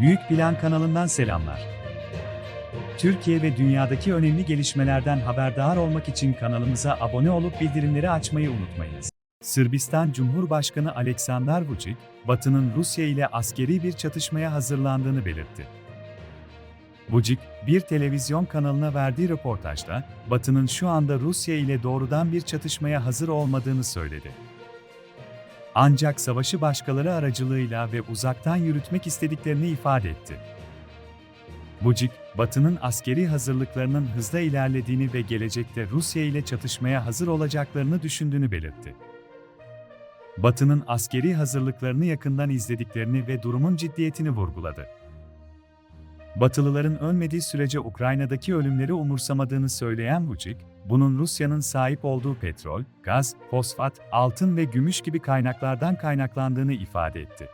Büyük Plan kanalından selamlar. Türkiye ve dünyadaki önemli gelişmelerden haberdar olmak için kanalımıza abone olup bildirimleri açmayı unutmayınız. Sırbistan Cumhurbaşkanı Aleksandar Vučić, Batı'nın Rusya ile askeri bir çatışmaya hazırlandığını belirtti. Vučić, bir televizyon kanalına verdiği röportajda, Batı'nın şu anda Rusya ile doğrudan bir çatışmaya hazır olmadığını söyledi. Ancak savaşı başkaları aracılığıyla ve uzaktan yürütmek istediklerini ifade etti. Vučić, Batı'nın askeri hazırlıklarının hızla ilerlediğini ve gelecekte Rusya ile çatışmaya hazır olacaklarını düşündüğünü belirtti. Batı'nın askeri hazırlıklarını yakından izlediklerini ve durumun ciddiyetini vurguladı. Batılıların ölmediği sürece Ukrayna'daki ölümleri umursamadığını söyleyen Vučić, bunun Rusya'nın sahip olduğu petrol, gaz, fosfat, altın ve gümüş gibi kaynaklardan kaynaklandığını ifade etti.